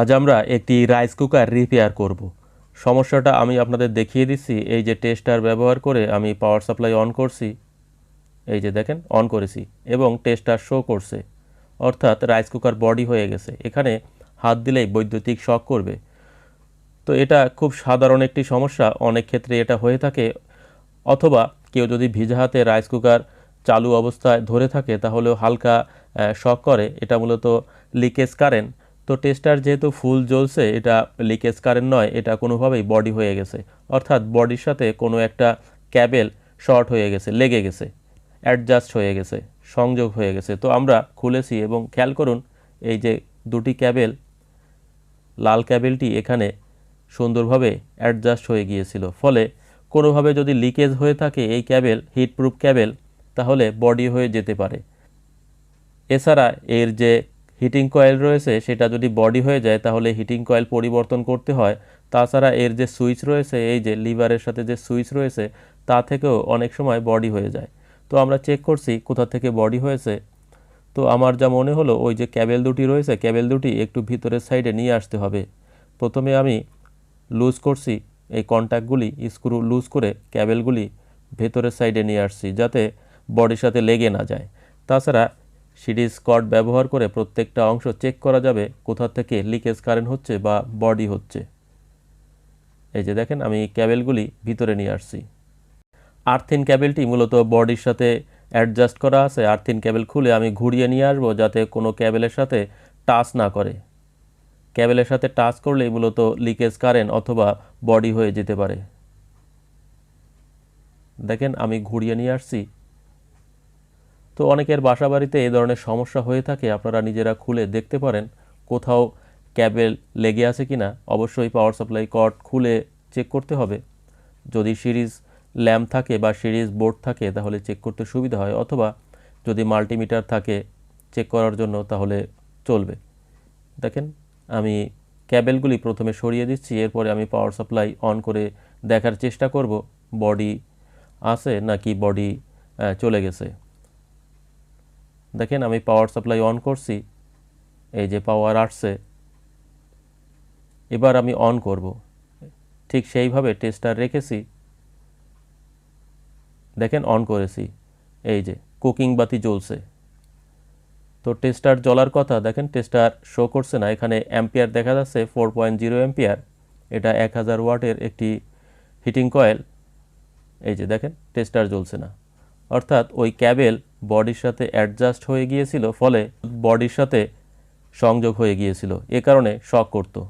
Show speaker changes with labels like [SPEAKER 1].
[SPEAKER 1] আজ আমরা একটি রাইস কুকার রিপেয়ার করব। সমস্যাটা আমি আপনাদের দেখিয়ে দিচ্ছি। এই যে টেস্টার ব্যবহার করে আমি পাওয়ার সাপ্লাই অন করছি। এই যে দেখেন অন করেছি এবং টেস্টার শো করছে। অর্থাৎ রাইস কুকার বডি হয়ে গেছে। এখানে হাত দিলেই বৈদ্যুতিক শক করবে। তো এটা খুব সাধারণ একটি সমস্যা। অনেক ক্ষেত্রে এটা হয়ে থাকে। অথবা কেউ যদি ভিজা হাতে রাইস কুকার চালু অবস্থায় ধরে থাকে, তাহলেও হালকা শক করে। এটা মূলত লিকেজ কারেন্ট তো টেস্টার যেহেতু ফুল জ্বলছে, এটা লিকেজ কারেন্ট নয়, এটা কোনোভাবেই বডি হয়ে গেছে। অর্থাৎ বডির সাথে কোনো একটা ক্যাবেল শর্ট হয়ে গেছে, লেগে গেছে অ্যাডজাস্ট হয়ে গেছে, সংযোগ হয়ে গেছে। তো আমরা খুলেছি এবং খেয়াল করুন, এই যে দুটি ক্যাবেল লাল ক্যাবেলটি এখানে সুন্দরভাবে অ্যাডজাস্ট হয়ে গিয়েছিল। ফলে কোনোভাবে যদি লিকেজ হয়ে থাকে এই ক্যাবেল হিটপ্রুফ ক্যাবেল তাহলে বডি হয়ে যেতে পারে। এছাড়া এর যে হিটিং কয়েল রয়েছে, সেটা যদি বডি হয়ে যায়, তাহলে হিটিং কয়েল পরিবর্তন করতে হয়। তাছাড়া এর যে সুইচ রয়েছে, এই যে লিভারের সাথে যে সুইচ রয়েছে, তা থেকেও অনেক সময় বডি হয়ে যায়। তো আমরা চেক করছি কোথা থেকে বডি হয়েছে। তো আমার যা মনে হলো, ওই যে ক্যাবেল দুটি রয়েছে, ক্যাবেল দুটি একটু ভিতরের সাইডে নিয়ে আসতে হবে। প্রথমে আমি লুজ করছি, এই কন্ট্যাক্টগুলি স্ক্রু লুজ করে ক্যাবেলগুলি ভেতরের সাইডে নিয়ে আসছি, যাতে বডির সাথে লেগে না যায়। তাছাড়া সিরিজ কর্ড ব্যবহার করে প্রত্যেকটা অংশ চেক করা যাবে কোথা থেকে লিকেজ কারেন্ট হচ্ছে বা বডি হচ্ছে। এই যে দেখেন, আমি ক্যাবেলগুলি ভিতরে নিয়ে আসছি। আর্থিন ক্যাবেলটি মূলত বডির সাথে অ্যাডজাস্ট করা আছে। আর্থিন ক্যাবেল খুলে আমি ঘুরিয়ে নিয়ে আসব যাতে কোনো ক্যাবেলের সাথে টাচ না করে। ক্যাবেলের সাথে টাচ করলেই মূলত লিকেজ কারেন্ট অথবা বডি হয়ে যেতে পারে। দেখেন, আমি ঘুরিয়ে নিয়ে আসছি। তো অনেকের বাসা বাড়িতে এই ধরনের সমস্যা হয়ে থাকে। আপনারা নিজেরা খুলে দেখতে পারেন কোথাও ক্যাবেল লেগে আছে কি না অবশ্যই পাওয়ার সাপ্লাই কর্ড খুলে চেক করতে হবে। যদি সিরিজ ল্যাম্প থাকে বা সিরিজ বোর্ড থাকে, তাহলে চেক করতে সুবিধা হয়। অথবা যদি মাল্টিমিটার থাকে চেক করার জন্য, তাহলে চলবে। দেখেন, আমি ক্যাবেলগুলি প্রথমে সরিয়ে দিচ্ছি, এরপরে আমি পাওয়ার সাপ্লাই অন করে দেখার চেষ্টা করব। বডি আছে নাকি বডি চলে গেছে? দেখেন আমি পাওয়ার সাপ্লাই অন করছি, এই যে পাওয়ার আসছে, এবার আমি অন করব। ঠিক সেইভাবে টেস্টার রেখেছি, দেখেন অন করেছি, এই যে কুকিং বাতি জ্বলছে। তো টেস্টার জ্বলার কথা, দেখেন টেস্টার শো করছে না, এখানে অ্যাম্পিয়ার দেখা যাচ্ছে ফোর পয়েন্ট জিরো অ্যাম্পিয়ার এটা এক হাজার ওয়াটের একটি হিটিং কয়েল এই যে দেখেন টেস্টার জ্বলছে না। অর্থাৎ ওই ক্যাবেল বডির সাথে অ্যাডজাস্ট হয়ে গিয়েছিল, ফলে বডির সাথে সংযোগ হয়ে গিয়েছিল। এ কারণে শক করতো।